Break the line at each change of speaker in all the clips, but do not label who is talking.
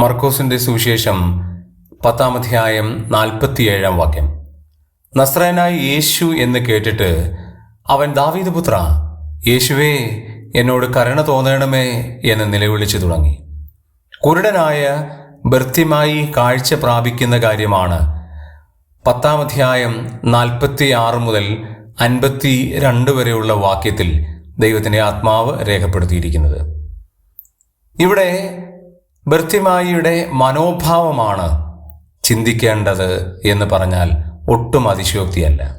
മർക്കോസിന്റെ സുവിശേഷം പത്താം അധ്യായം നാൽപ്പത്തിയേഴാം വാക്യം. നസ്രനായ യേശു എന്ന് കേട്ടിട്ട് അവൻ ദാവീദ് പുത്ര യേശുവേ എന്നോട് കരുണ തോന്നണമേ എന്ന് നിലവിളിച്ചു തുടങ്ങി. കുരുടനായ ഭൃത്യമായി കാഴ്ച പ്രാപിക്കുന്ന കാര്യമാണ് പത്താം അധ്യായം നാൽപ്പത്തി ആറ് മുതൽ അൻപത്തി രണ്ട് വരെയുള്ള വാക്യത്തിൽ ദൈവത്തിന്റെ ആത്മാവ് രേഖപ്പെടുത്തിയിരിക്കുന്നത്. ഇവിടെ ഭർത്തിമായിയുടെ മനോഭാവമാണ് ചിന്തിക്കേണ്ടത് എന്ന് പറഞ്ഞാൽ ഒട്ടും അതിശയോക്തിയല്ല.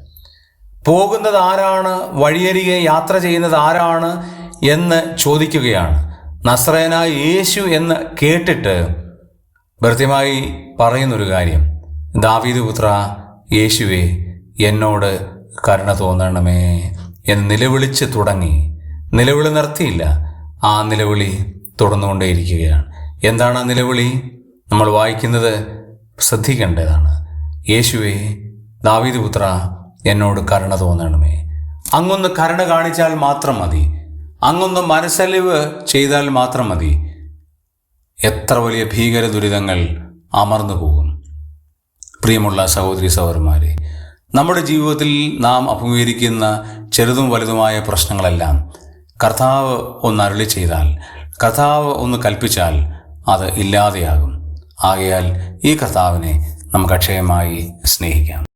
പോകുന്നത് ആരാണ് വഴിയരികെ യാത്ര ചെയ്യുന്നത് ആരാണ് എന്ന് ചോദിക്കുകയാണ്. നസ്രയനായ യേശു എന്ന് കേട്ടിട്ട് ഭർത്യമായി പറയുന്നൊരു കാര്യം. ദാവീദ് പുത്ര യേശുവേ എന്നോട് കരുണ തോന്നണമേ എന്ന് നിലവിളിച്ച് തുടങ്ങി. നിലവിളി നിർത്തിയില്ല. ആ നിലവിളി തുടർന്നുകൊണ്ടേയിരിക്കുകയാണ്. എന്താണ് ആ നിലവിളി? നമ്മൾ വായിക്കുന്നത് ശ്രദ്ധിക്കേണ്ടതാണ്. യേശുവേ ദാവീദ് പുത്ര എന്നോട് കരുണ തോന്നണമേ. അങ്ങൊന്ന് കരുണ കാണിച്ചാൽ മാത്രം മതി. അങ്ങൊന്ന് മനസ്സലിവ് ചെയ്താൽ മാത്രം മതി. എത്ര വലിയ ഭീകര ദുരിതങ്ങൾ അമർന്നു പോകും. പ്രിയമുള്ള സഹോദരി സഹോദരന്മാരെ നമ്മുടെ ജീവിതത്തിൽ നാം അഭിമുഖീകരിക്കുന്ന ചെറുതും വലുതുമായ പ്രശ്നങ്ങളെല്ലാം കർത്താവ് ഒന്ന് അരുളി ചെയ്താൽ കർത്താവ് ഒന്ന് കൽപ്പിച്ചാൽ അത് ഇല്ലാതെയാകും. ആകയാൽ ഈ കർത്താവിനെ നമുക്ക് അക്ഷയമായി സ്നേഹിക്കാം.